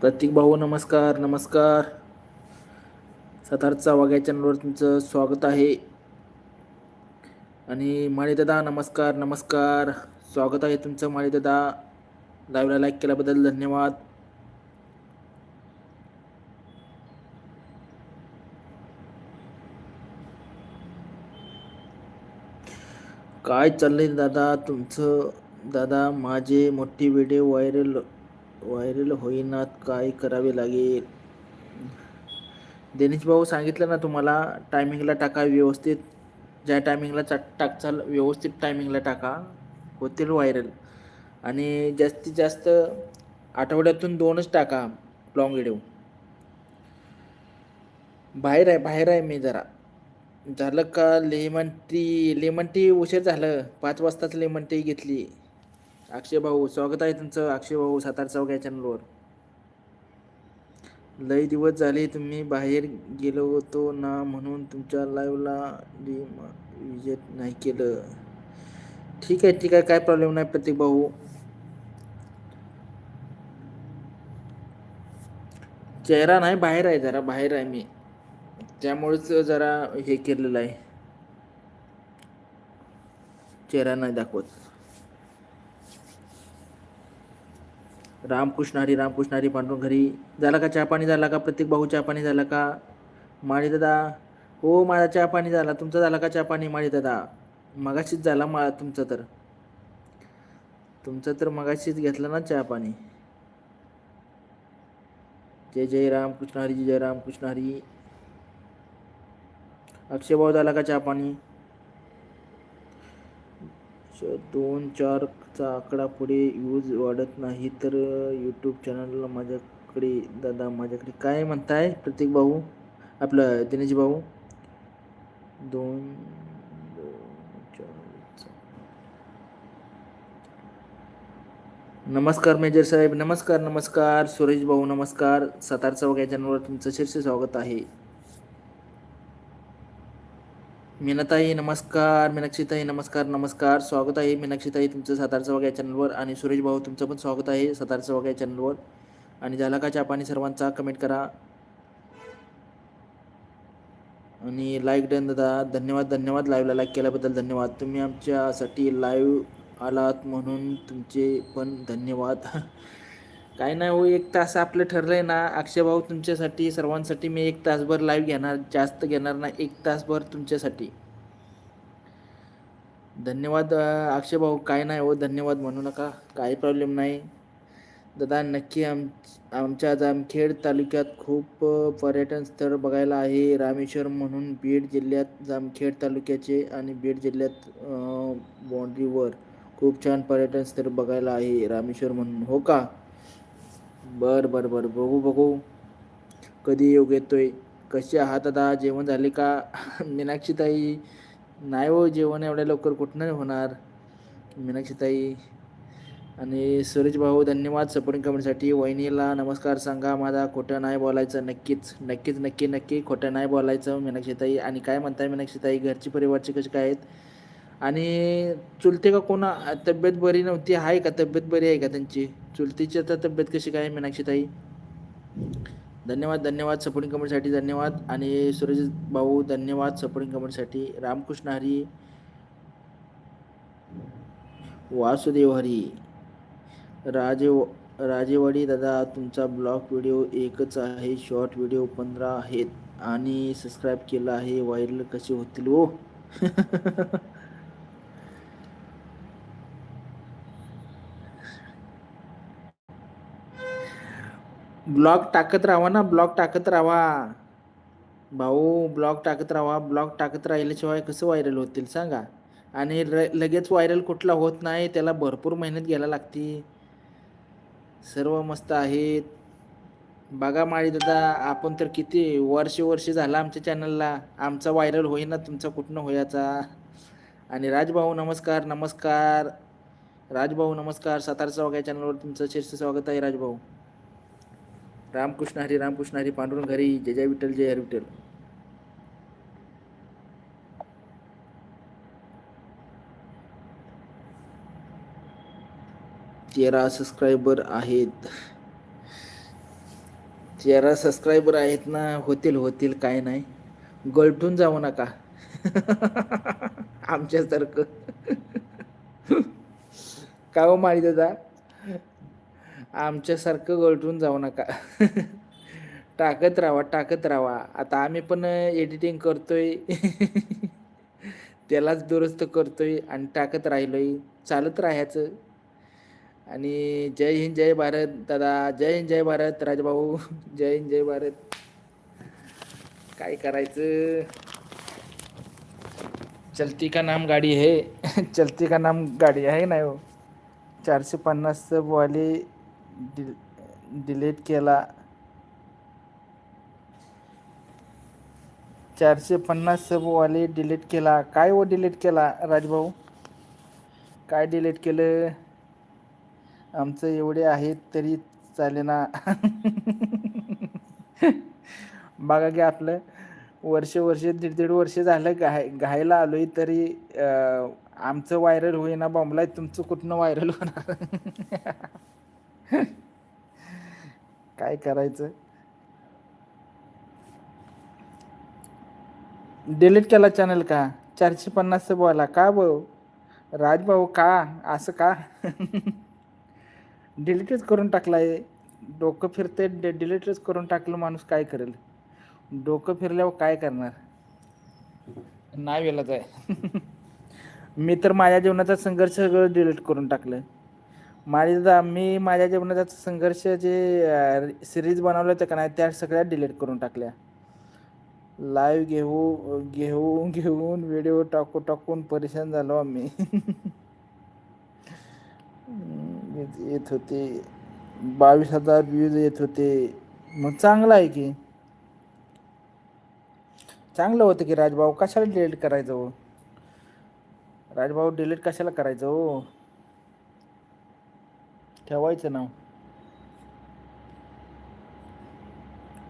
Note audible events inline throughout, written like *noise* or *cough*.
प्रतीक भाऊ नमस्कार नमस्कार. सतारचा वाघ्या चॅनलवर तुमचं स्वागत आहे. आणि माळीदादा नमस्कार नमस्कार. स्वागत आहे तुमचं माळीदादा लाईव्हला लाईक केल्याबद्दल धन्यवाद. काय चाललंय दादा? तुमचं दादा माझे मोठे व्हिडिओ व्हायरल व्हायरल होईनात काय करावे लागेल? दिनेश भाऊ सांगितलं ना तुम्हाला टायमिंगला टाका व्यवस्थित. ज्या टायमिंगला चा टाकचाल व्यवस्थित टायमिंगला टाका. होतील व्हायरल. आणि जास्तीत जास्त आठवड्यातून दोनच टाका लॉंग व्हिडिओ बाहेर आहे बाहेर आहे मी जरा. झालं का लेमन टी लेमन टी उशीर झालं. पाच वाजताच लेमन टी घेतली. अक्षय भाऊ स्वागत आहे तुमचं. अक्षय भाऊ सातार चौक या चॅनलवर लई दिवस झाले तुम्ही बाहेर गेलो होतो ना म्हणून तुमच्या लाईव्हला विजिट नाही केलं. ठीक आहे ठीक आहे. काय प्रॉब्लेम नाही प्रतीक भाऊ. चेहरा नाही बाहेर आहे जरा. बाहेर आहे मी. त्यामुळेच जरा हे केलेलं आहे. चेहरा नाही दाखवत. रामकृष्ण हरी रामकृष्ण हरी पांडुरंग घरी. झाला का चहा पाणी? झाला का? प्रत्येक भाऊ चहा पाणी झाला का? माळी दादा. हो माझा चहा पाणी झाला. तुमचा झाला का चहा पाणी माळी दादा? मगाशीच झाला मा तुमचं तर. तुमचं तर मगाशीच घेतलं ना चहा पाणी. जय जय रामकृष्ण हरी जय रामकृष्ण हरी. अक्षय भाऊ झाला का चहा पाणी? दोन चारचा आकडा पुढे यूज वाढत नाही तर यूट्यूब चॅनलला माझ्याकडे दादा माझ्याकडे काय म्हणताय? प्रतीक भाऊ आपलं दिनेश भाऊ. दोन चार, नमस्कार मेजर साहेब नमस्कार नमस्कार. सुरेश भाऊ नमस्कार. सातार वगैरे चॅनलवर तुमचं शीर्ष स्वागत आहे. मीनाताई नमस्कार. मीनाक्षीताई नमस्कार नमस्कार. स्वागत आहे मीनाक्षीताई तुमचं सातारचं वगैरे चॅनलवर आणि सुरेश भाऊ तुमचं पण स्वागत आहे सातारचं वगैरे चॅनलवर आणि झाला का पाणी सर्वांचा कमेंट करा. आणि लाईक डन दादा. धन्यवाद धन्यवाद. लाईव्हला लाईक केल्याबद्दल धन्यवाद. तुम्ही आमच्यासाठी लाईव्ह आलात म्हणून तुमचे पण धन्यवाद. *laughs* काय नाही हो एक तास आपलं ठरलंय ना. अक्षय भाऊ तुमच्यासाठी सर्वांसाठी मी एक तासभर लाईव्ह घेणार जास्त घेणार ना एक तासभर तुमच्यासाठी. धन्यवाद अक्षय भाऊ काय नाही हो धन्यवाद म्हणू नका. काही प्रॉब्लेम नाही. दादा नक्की आम आमच्या जामखेड तालुक्यात खूप पर्यटन स्थळ बघायला आहे. रामेश्वर म्हणून बीड जिल्ह्यात जामखेड तालुक्याचे आणि बीड जिल्ह्यात बाँड्रीवर खूप छान पर्यटन स्थळ बघायला आहे रामेश्वर म्हणून. हो का? बर बर बर. बघू बघू. कधी योग येतोय? कसे आहात आता? जेवण झाले का? *laughs* मीनाक्षीताई. नाही हो जेवण एवढ्या लवकर कुठनं होणार? मीनाक्षीताई. आणि सुरेश भाऊ धन्यवाद सपोर्टिंग कमेंटसाठी वहिनीला नमस्कार सांगा माझा. खोटं नाही बोलायचं नक्कीच. नक्कीच नक्की नक्की खोटं नाही बोलायचं मीनाक्षीताई. आणि काय म्हणताय मीनाक्षीताई? घरची परिवारची कशी काय आहेत? आणि चुलते का कोणा तब्येत बरी नव्हती? आहे का? तब्येत बरी आहे का त्यांची? चुलतीची आता तब्येत कशी काय आहे मीनाक्षीताई? धन्यवाद धन्यवाद सपोर्टिंग कमेंटसाठी धन्यवाद. आणि सुरेश भाऊ धन्यवाद सपोर्टिंग कमेंटसाठी रामकृष्ण हरी. वासुदेव हरी. राजे राजेवाडी दादा तुमचा ब्लॉग व्हिडिओ एकच आहे. शॉर्ट व्हिडिओ पंधरा आहेत. आणि सबस्क्राईब केलं आहे. व्हायरल कसे होतील ओ हो? *laughs* ब्लॉग टाकत राहा ना ब्लॉग टाकत राहा भाऊ ब्लॉग टाकत राहा ब्लॉग टाकत राहिल्याशिवाय कसं व्हायरल होतील सांगा. आणि र लगेच व्हायरल कुठला होत नाही त्याला भरपूर मेहनत घ्यायला लागते. सर्व मस्त आहेत. बघा माळी दादा आपण तर किती वर्ष वर्ष झालं आमच्या चॅनलला आमचा व्हायरल होईना तुमचा कुठनं होयाचा? आणि राजभाऊ नमस्कार नमस्कार. राजभाऊ नमस्कार. सातारचा वगैरे चॅनलवर तुमचं शीर्ष स्वागत आहे राजभाऊ. रामकृष्ण हरी रामकृष्ण हरी पांडुरंग हरी जय जय विठ्ठल जय हरी विठ्ठल. तेरा सबस्क्रायबर आहेत. तेरा सबस्क्रायबर आहेत ना होतील होतील काय नाही. गळटून जाऊ नका. *laughs* आमच्यासारखं. *laughs* का हो माळी दादा? आमच्यासारखं गळटून जाऊ नका. टाकत राहा टाकत राहा. आता आम्ही पण एडिटिंग करतोय. त्यालाच दुरुस्त करतोय आणि टाकत राहिलोय. चालत राहायचं. आणि जय हिंद जय भारत दादा. जय हिंद जय भारत राजभाऊ. जय हिंद जय भारत. काय करायचं? चलती का नाम गाडी है? चलती का नाम गाडी आहे नाही हो? चारशे पन्नास वाली डि डिलीट केला. चारशे पन्नास सबवाले डिलीट केला. काय हो डिलीट केला राजभाऊ? काय डिलीट केलं? आमचं एवढे आहेत तरी चालेना. *laughs* बघा की आपलं वर्ष वर्ष दीड दीड वर्ष झालं गाय घायला आलोय तरी आमचं व्हायरल होईना बॉम्बला तुमचं कुठनं व्हायरल होणार? *laughs* काय करायचं? डिलीट केला चॅनल का? चारशे पन्नास बोला का भाऊ? राजभाऊ का? असं का? *laughs* डिलीटच करून टाकलाय. डोकं फिरते डि डिलीटच करून टाकलं माणूस काय करेल? डोकं फिरल्यावर काय करणार? नाही वेलाच आहे मी तर माझ्या जीवनाचा संघर्ष सगळं डिलीट करून टाकलं माझे दादा मी माझ्या जीवनाचा संघर्ष जे सिरीज बनवल्या होत्या का नाही त्या सगळ्या डिलीट करून टाकल्या. लाईव्ह घेऊ घेऊन घेऊन व्हिडिओ टाकू टाकून परेशान झालो आम्ही. हम्म, येत- येत होते. बावीस हजार व्ह्यूज येत होते. मग चांगलं आहे की. चांगलं होतं की राजभाऊ कशाला डिलीट करायचं हो? राजभाऊ डिलीट कशाला करायचं हो? ठेवायचं नाव.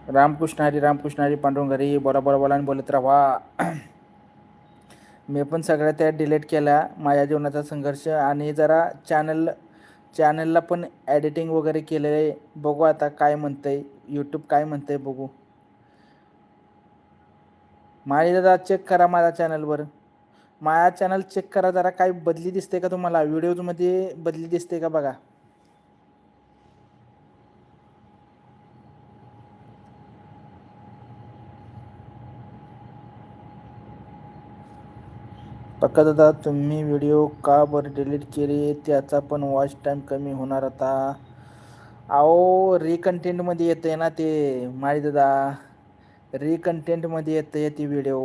रामकृष्ण हरी रामकृष्ण हरी पांडुरंग हरी बोला बोला बोला आणि बोलत राहा. *clears throat* मी पण सगळ्या त्या डिलीट केल्या माझ्या जीवनाचा संघर्ष आणि जरा चॅनल चॅनलला पण एडिटिंग वगैरे केलेलं. आहे बघू आता काय म्हणतंय यूट्यूब काय म्हणतंय बघू. माझी दादा चेक करा माझ्या चॅनलवर माझ्या चॅनल चेक करा जरा काय बदली दिसते का तुम्हाला? व्हिडिओजमध्ये बदली दिसते का बघा? दादा तुम्ही व्हिडिओ का बरं डिलीट केले? त्याचा पण वॉच टाईम कमी होणार आता. अहो रिकंटेंटमध्ये येतं आहे ना ते माळी दादा. रिकंटेंटमध्ये येतं आहे ती व्हिडिओ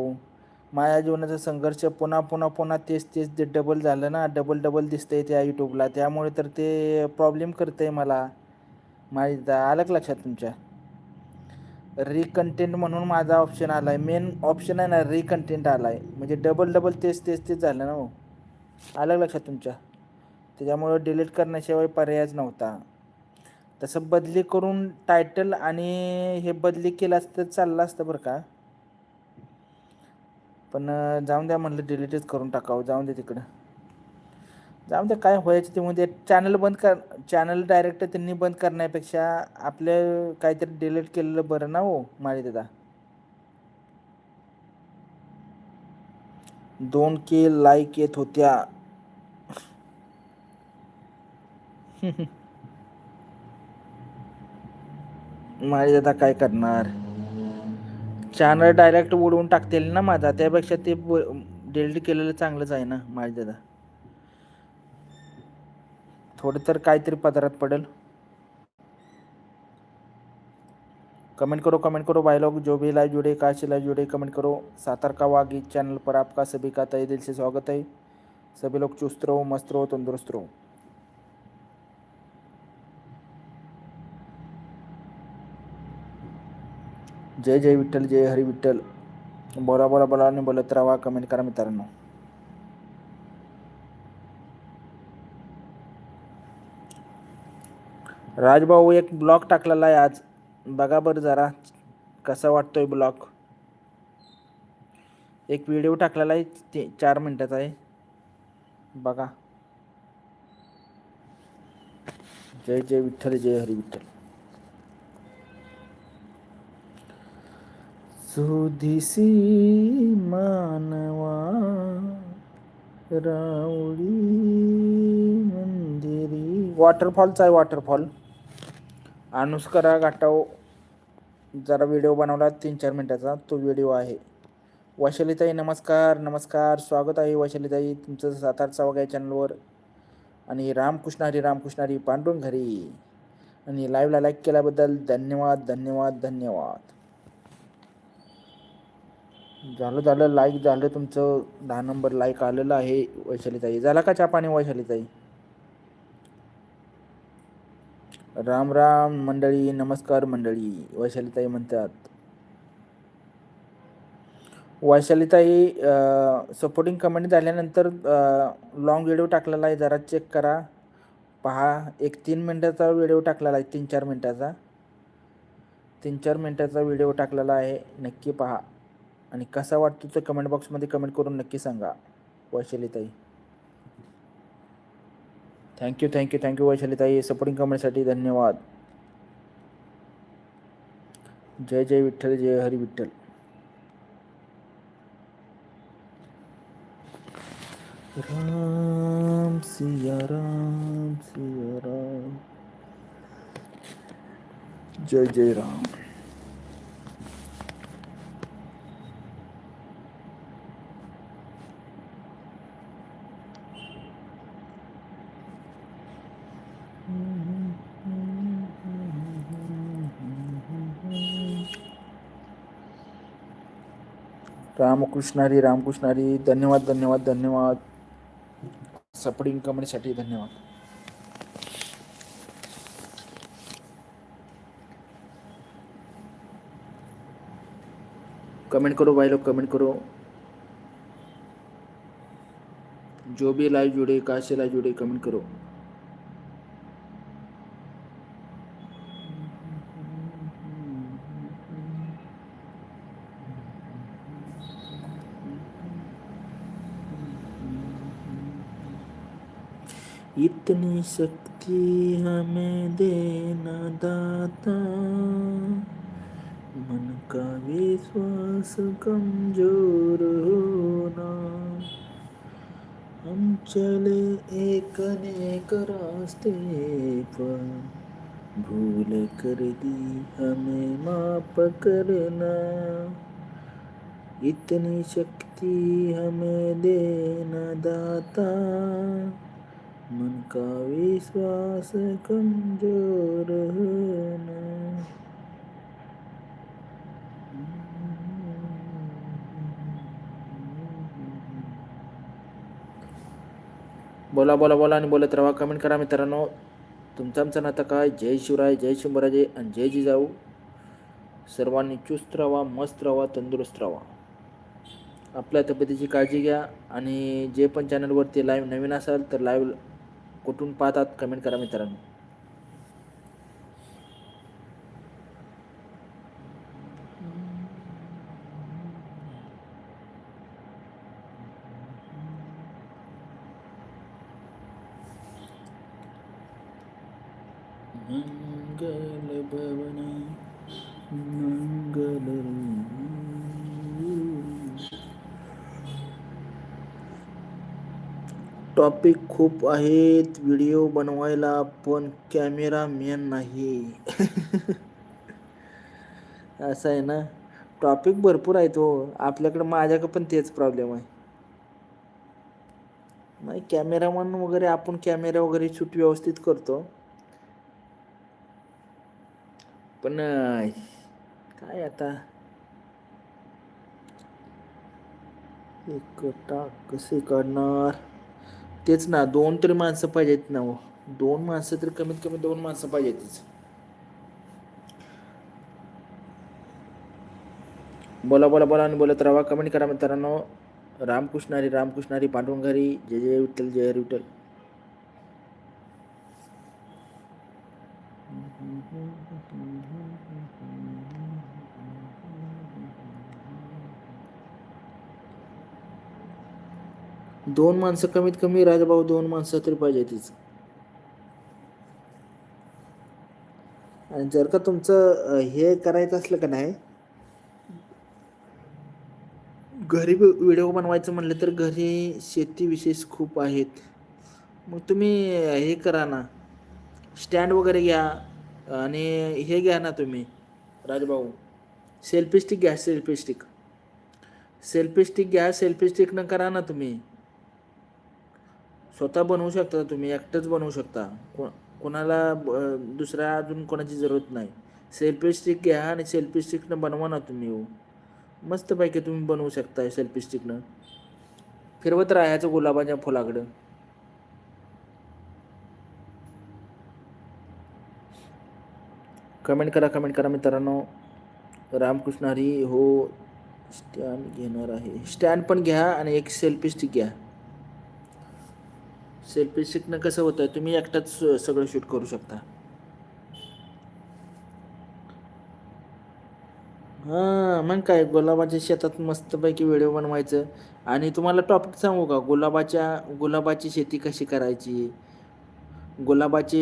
माझ्या जीवनाचा संघर्ष पुन्हा पुन्हा पुन्हा तेच तेच ते डबल झालं ना. डबल डबल दिसतंय त्या यूट्यूबला त्यामुळे तर ते प्रॉब्लेम करतंय मला. माळी दादा आलं लक्षात तुमच्या? रिकंटेंट म्हणून माझा ऑप्शन आला आहे मेन ऑप्शन आहे ना रिकंटेंट आला आहे म्हणजे डबल डबल तेच तेच तेच झालं ना हो. आलं लक्षात तुमच्या? त्याच्यामुळं डिलीट करण्याशिवाय पर्यायच नव्हता. तसं बदली करून टायटल आणि हे बदली केलं असतं चाललं असतं बरं का. पण जाऊन द्या म्हणलं डिलीटच करून टाकावं. जाऊन द्या तिकडं. जाऊन दे काय व्हायचं ते म्हणजे चॅनल बंद कर चॅनल डायरेक्ट त्यांनी बंद करण्यापेक्षा आपलं काहीतरी डिलीट केलेलं बरं ना हो माझे दादा दोन के लाईक येत होत्या. *laughs* माझे दादा काय करणार? चॅनल डायरेक्ट उडवून टाकतील ना माझा त्यापेक्षा ते डिलीट केलेलं चांगलंच आहे ना माझे दादा. थोडं तर काहीतरी पदरात पडेल कमेंट करो कमेंट करो भाई लोग जो भी लाइव जुड़े काशी लाइव जुड़े कमेंट करो सातार का वागी चैनल पर आपका सभी का तय दिल से स्वागत है सभी लोग चुस्त रहो मस्त रहो तंदुरुस्त रहो जय जय विठ्ठल जय हरी विठ्ठल बोला बोला बोला आणि बोलत राहा कमेंट करा मित्रांनो राजभाऊ एक ब्लॉग टाकलेला आहे आज. बघा बरं जरा कसा वाटतोय ब्लॉग एक व्हिडिओ टाकलेला आहे ते चार मिनटाचा आहे. बघा. जय जय विठ्ठल जय हरी विठ्ठल. सुधीसी मानवा रावळी मंदिरी. वॉटरफॉलचा आहे वॉटरफॉल अनुष्करा घाटाव जरा व्हिडिओ बनवला तीन चार मिनटाचा तो व्हिडिओ आहे. वैशालीताई नमस्कार नमस्कार स्वागत आहे वैशालीताई तुमचं सातारचा वगैरे चॅनलवर आणि रामकृष्ण हरी रामकृष्ण हरी पांडुरंग घरी. आणि लाईव्हला लाईक केल्याबद्दल धन्यवाद धन्यवाद धन्यवाद. झालं झालं लाईक झालं तुमचं. दहा नंबर लाईक आलेलं आहे वैशालीताई. झाला का चहा पाणी वैशालीताई? राम राम मंडळी नमस्कार मंडळी वैशालीताई म्हणतात. वैशालीताई सपोर्टिंग कमेंट झाल्यानंतर लॉंग व्हिडिओ टाकलेला आहे जरा चेक करा. पहा एक तीन मिनटाचा व्हिडिओ टाकलेला आहे तीन चार मिनटाचा. तीन चार मिनटाचा व्हिडिओ टाकलेला आहे नक्की पहा. आणि कसा वाटतो तो कमेंट बॉक्समध्ये कमेंट करून नक्की सांगा वैशालीताई. Thank you thank you thank you वैशालीताई supporting कमेंटसाठी धन्यवाद। जय जय विठ्ठल, जय हरी विठ्ठल। राम सिया राम सिया, राम। जय जय राम। रामकृष्णारी रामकृष्णारी धन्यवाद धन्यवाद धन्यवाद. सपडिंग कमेंटसाठी धन्यवाद. कमेंट करो भाई लोग कमेंट करो. जो भी लाइव जुड़े कहाँ से लाइव जुड़े कमेंट करो. इतनी शक्ति हमें देना दाता। मन का विश्वास कमजोर होना। हम चले एक अनेक रास्ते पर। भूल कर दी हमें माफ करना। इतनी शक्ति हमें देना दाता। मन का विश्वास कमजोर होना बोला बोला बोला आणि बोलत राहा. कमेंट करा मित्रांनो. तुमचा आमचा नातं काय? जय शिवराय जय शिवराजे आणि जय जिजाऊ. सर्वांनी चुस्त राहा मस्त राहा तंदुरुस्त राहा. आपल्या तब्येतीची काळजी घ्या आणि जे पण चॅनलवरती लाईव्ह नवीन असाल तर लाईव्ह कुठून पाहतात? कमेंट करा मित्रांनो. खूप आहेत. व्हिडिओ बनवायला पण कॅमेरामॅन नाही. *laughs* असं आहे ना. टॉपिक भरपूर आहे तो हो. आपल्याकडं माझ्याकडं पण तेच प्रॉब्लेम आहे. नाही कॅमेरामन वगैरे आपण कॅमेरा वगैरे शूट व्यवस्थित करतो. पण काय आता? एक टाक कसे काढणार? तेच ना दोन तरी माणसं पाहिजेत ना हो. दोन माणसं तरी कमीत कमी दोन माणसं पाहिजेतच. बोला बोला बोला आणि बोलत राहा. कमेंट करा मित्रांनो. रामकृष्ण हरी रामकृष्ण हरी पांडुरंग हरी. जय जय विठ्ठल जय हरी विठ्ठल. दोन माणसं कमीत कमी राजभाऊ दोन माणसं तरी पाहिजे तीच. आणि जर का तुमचं हे करायचं असलं का नाही घरी व्हिडिओ बनवायचं म्हणलं तर घरी शेती विशेष खूप आहेत. मग तुम्ही हे करा ना. स्टँड वगैरे घ्या आणि हे घ्या ना तुम्ही राजभाऊ. सेल्फी स्टिक घ्या सेल्फी स्टिक. सेल्फी स्टिक घ्या सेल्फी स्टिकनं करा ना तुम्ही. स्वतः बनवू शकता तुम्ही एकटंच बनवू शकता. को कोणाला ब- दुसऱ्या अजून कोणाची जरूरत नाही. सेल्फी स्टिक घ्या आणि सेल्फी स्टिकनं बनवा ना तुम्ही हो. मस्तपैकी तुम्ही बनवू शकता सेल्फी स्टिकनं फिरवत राहायचं गुलाबाच्या फुलाकडं. कमेंट करा कमेंट करा मित्रांनो. रामकृष्ण हरी हो. स्टँड घेणार आहे. स्टँड पण घ्या आणि एक सेल्फी स्टिक घ्या. सेल्फी शिकणं कसं होतं तुम्ही एकटाच सगळं शूट करू शकता. हां मग काय? गुलाबाच्या शेतात मस्तपैकी व्हिडिओ बनवायचं. आणि तुम्हाला टॉपिक सांगू का? गुलाबाच्या गुलाबाची शेती कशी करायची? गुलाबाची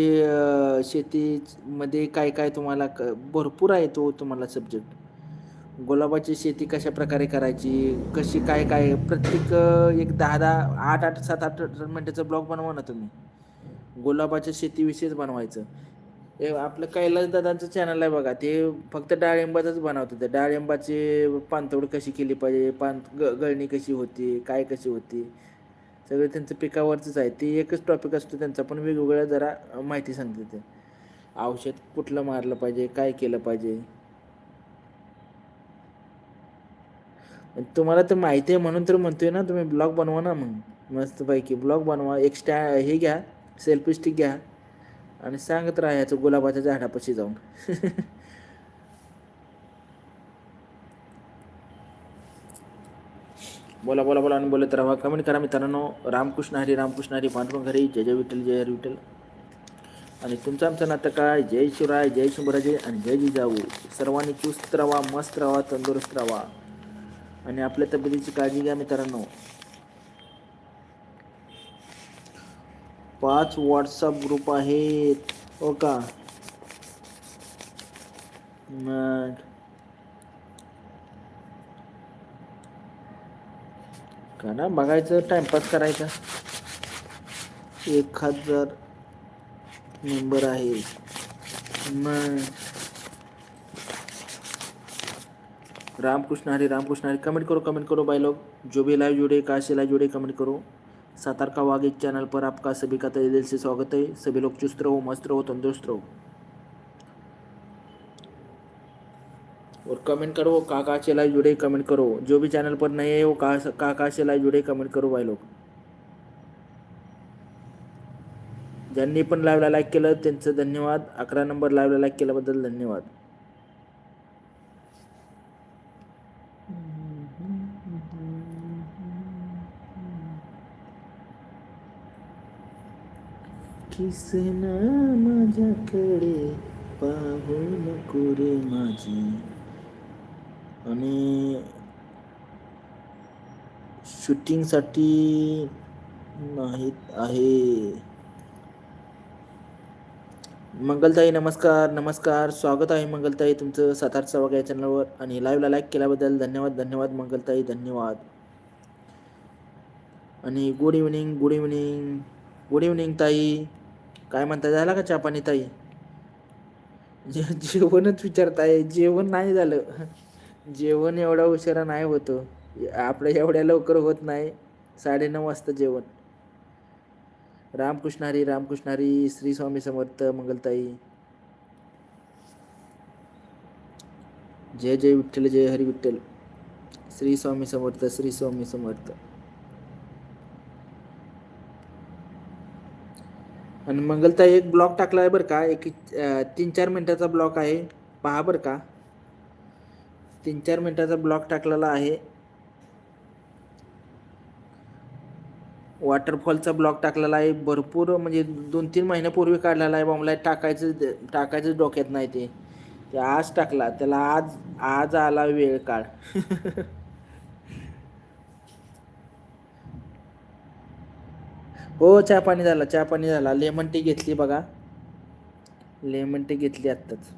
शेतीमध्ये काय काय तुम्हाला क भरपूर आहे तो तुम्हाला सब्जेक्ट गुलाबाची शेती कशा प्रकारे करायची? कशी काय काय? प्रत्येक एक दहा दहा आठ आठ सात आठ मिनटाचा ब्लॉग बनवा ना तुम्ही. गुलाबाच्या शेतीविषयीच बनवायचं. हे आपलं कैलास दादांचं चॅनल आहे बघा. ते फक्त डाळिंबाचंच बनवतं ते डाळिंबाची पानतोड कशी केली पाहिजे? पान ग गळणी कशी होती? काय कशी होती? सगळं त्यांचं पिकावरचंच आहे. ते एकच टॉपिक असतो त्यांचा. पण वेगवेगळ्या जरा माहिती सांगते ते. औषध कुठलं मारलं पाहिजे? काय केलं पाहिजे? तुम्हाला तर माहिती आहे म्हणून तर म्हणतोय ना तुम्ही ब्लॉग बनवा ना मग. मस्तपैकी ब्लॉग बनवा. एक स्टॅ हे घ्या सेल्फी स्टिक घ्या आणि सांगत राहायचं गुलाबाच्या झाडापाशी जाऊन. *laughs* बोला बोला बोला आणि बोलत राहा. कमेंट करा मित्रांनो. रामकृष्ण हरी रामकृष्ण हरी पांडुरंग हरी जय जय विठ्ठल जय हरी विठ्ठल. आणि तुमचं आमचं नातं काय? जय शिवराय जय शंभराजे आणि जय जिजाऊ. सर्वांनी चुस्त राहा मस्त राहा तंदुरुस्त राहा आणि आपल्या तब्येतीची काळजी घ्या मित्रांनो. पाच व्हॉट्सअप ग्रुप आहेत. हो का? मग. का ना? बघायचं टाइमपास करायचा. एक हजार मेंबर आहे. मग. रामकृष्ण हरे रामकृष्ण हरे कमेंट करो कमेंट करो भाई लोग। जो भी लाइव जुड़े कहाँ से लाइव जुड़े कमेंट करो। सातारका वाघ एक चैनल पर आपका सभी का तहे दिल से स्वागत है। सभी लोग चुस्त रहो मस्त रहो तंदुरुस्त रहो। और कमेंट करो कहाँ कहाँ से लाइव जुड़े कमेंट करो। जो भी चैनल पर नए है वो कहाँ कहाँ कहाँ से लाइव जुड़े कमेंट करो भाई लोग। ज्यांनी पण लाईव्हला लाईक केलं त्यांचं धन्यवाद. अकरा नंबर लाईव्हला लाईक केल्याबद्दल धन्यवाद. किसना माझ्याकडे पाहू नको रे माझी? आणि शूटिंगसाठी माहीत आहे. मंगलताई नमस्कार नमस्कार. स्वागत आहे मंगलताई तुमचं सातारचा वगैरे या चॅनलवर. आणि लाईव्हला लाईक केल्याबद्दल धन्यवाद धन्यवाद मंगलताई धन्यवाद. आणि good evening good evening good evening ताई. काय म्हणता झाला का चहा ताई? जे जेवणच विचारताय जेवण नाही झालं. जेवण एवढा उशिरा नाही होतो. आपलं एवढ्या लवकर होत नाही. साडेनऊ वाजता जेवण. रामकृष्ण हरी रामकृष्ण हरी श्री स्वामी समर्थ मंगलताई. जय जय विठ्ठल जय हरी विठ्ठल. श्री स्वामी समर्थ श्री स्वामी समर्थ. आणि मंगलता एक ब्लॉक टाकला आहे बरं का? एक तीन चार मिनटाचा ब्लॉक आहे. पहा बरं का? तीन चार मिनटाचा ब्लॉक टाकलेला आहे. वॉटरफॉलचा ब्लॉक टाकलेला आहे. भरपूर म्हणजे दोन तीन महिन्यापूर्वी काढलेला आहे. बॉम्बला टाकायचं टाकायचं डोक्यात नाही ते. ते आज टाकला. त्याला आज आज आला वेळ काळ. *laughs* हो चहा पाणी झाला चहा पाणी झाला. लेमन टी घेतली बघा. लेमन टी घेतली आत्ताच.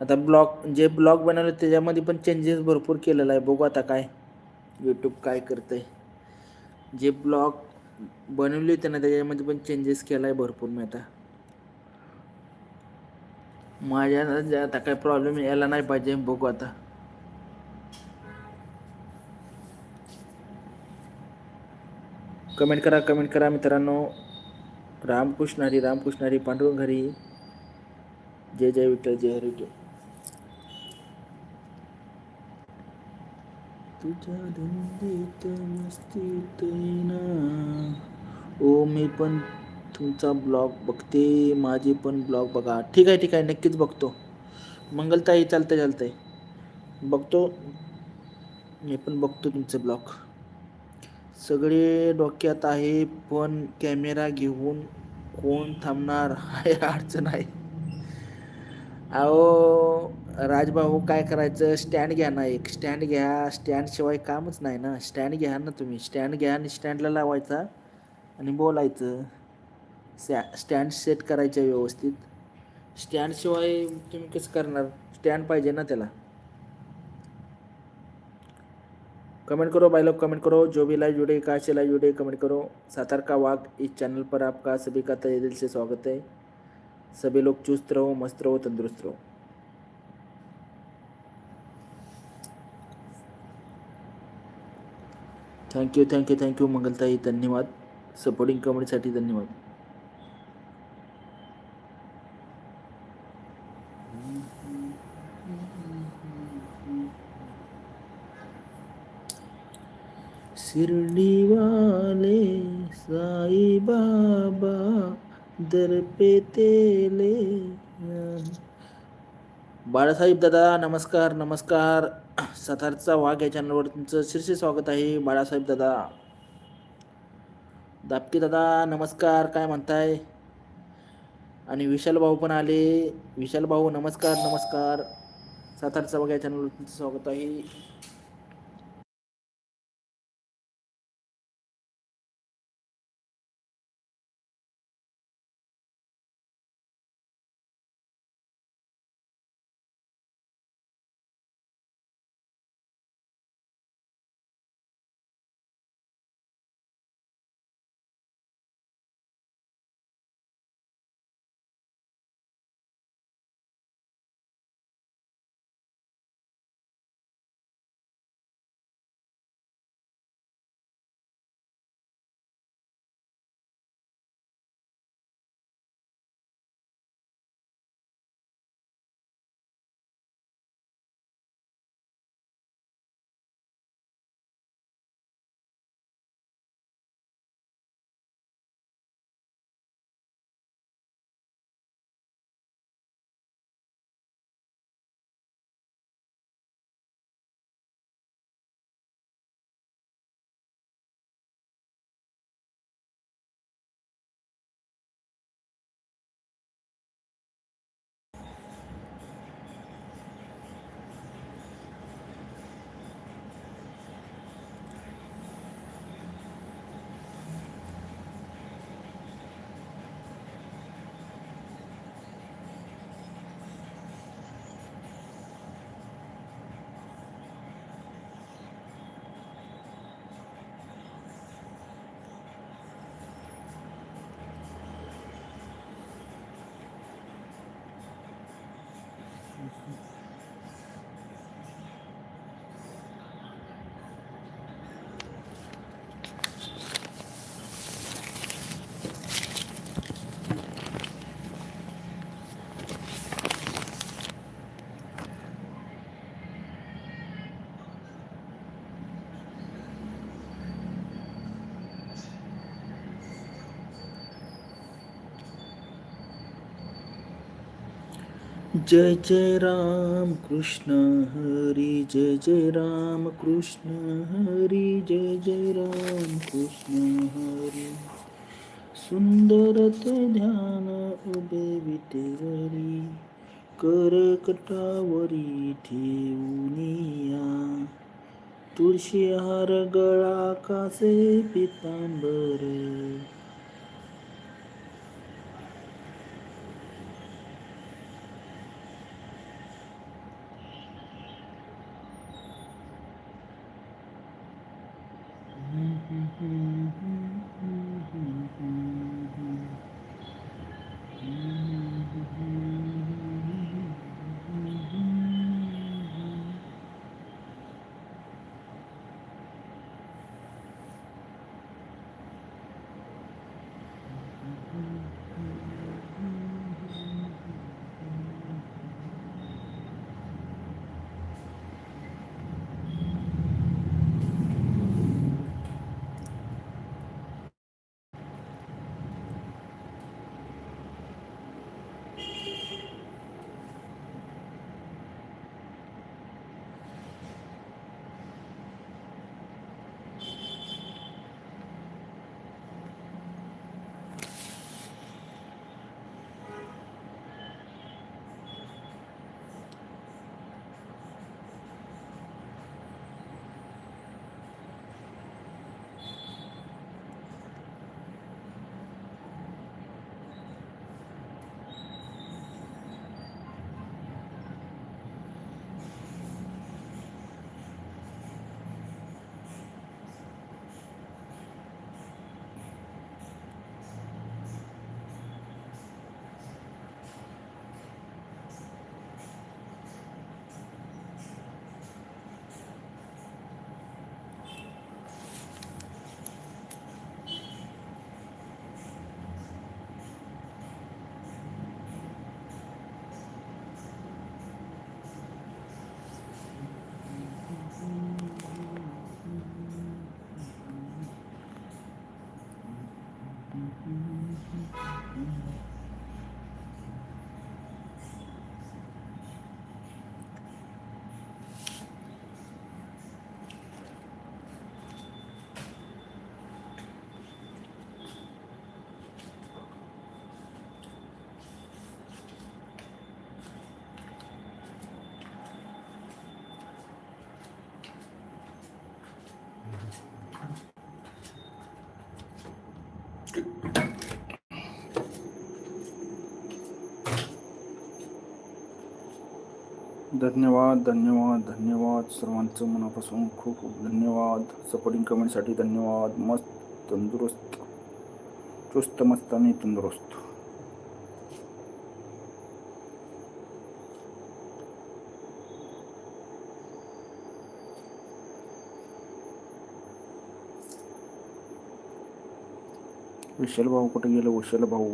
आता ब्लॉग जे ब्लॉग बनवले त्याच्यामध्ये पण चेंजेस भरपूर केलेला आहे. बघू आता काय यूट्यूब काय करतंय. जे ब्लॉग बनवले होते ना त्याच्यामध्ये पण चेंजेस केला आहे भरपूर मी आता. माझ्या जे आता काय प्रॉब्लेम यायला नाही पाहिजे बघू आता. कमेंट करा कमेंट करा मित्रांनो. रामकृष्ण हरी रामकृष्ण हरी पांडुरंग हरी. जय जय विठ्ठल जय हरी जय तुझ्या धुंदीत मस्तीत ना. ओ मी पण तुमचा ब्लॉग बघते. माझे पण ब्लॉग बघा. ठीक आहे ठीक आहे. नक्कीच बघतो. मंगलताई चालतंय चालतंय. बघतो. मी पण बघतो तुमचे ब्लॉग. सगळे डोक्यात आहे पण कॅमेरा घेऊन कोण थांबणार *laughs* हाय अडचण आहे. अहो राजभाऊ काय करायचं? स्टँड घ्या ना एक. स्टँड घ्या. स्टँडशिवाय कामच नाही ना. स्टँड घ्या ना तुम्ही. स्टँड घ्या आणि स्टँडला लावायचा आणि बोलायचं. स्टॅ स्टँड सेट करायचं व्यवस्थित. स्टँडशिवाय तुम्ही कसं करणार? स्टँड पाहिजे ना त्याला. कमेंट करो, भाई लोग कमेंट करो, जो भी लाइव जुड़े कहाँ से लाइव जुड़े, कमेंट करो। सातार का वाक इस चैनल पर आपका सभी का तहे दिल से स्वागत है। सभी लोग चुस्त रहो, मस्त रहो, तंदुरुस्त रहो। Thank you thank thank you thank you thank you Mangaltai धन्यवाद। सपोर्टिंग कमेंटसाठी धन्यवाद। शिर्डीवाले साई बाबा दर पे तेले बाळासाहेब दादा नमस्कार नमस्कार. सातारचा वाघ या चॅनलवर तुमचं शीर्ष स्वागत आहे बाळासाहेब दादा. दापके दादा नमस्कार काय म्हणताय? आणि विशाल भाऊ पण आले. विशाल भाऊ नमस्कार नमस्कार. सातारचा वाघ या चॅनलवर तुमचं स्वागत आहे. जय जय राम कृष्ण हरी जय जय राम कृष्ण हरी जय जय राम कृष्ण हरी। सुंदर ते ध्यान उभे विटेवरी करकटावरी ठेवूनिया तुळशी हार गळा कासे पितांबर धन्यवाद धन्यवाद धन्यवाद सर्वांचं मनापासून खूप खूप धन्यवाद. सपोर्टिंग कमेंटसाठी धन्यवाद. मस्त तंदुरुस्त चुस्त मस्त आणि तंदुरुस्त. विशाल भाऊ कुठे गेलं? विशाल भाऊ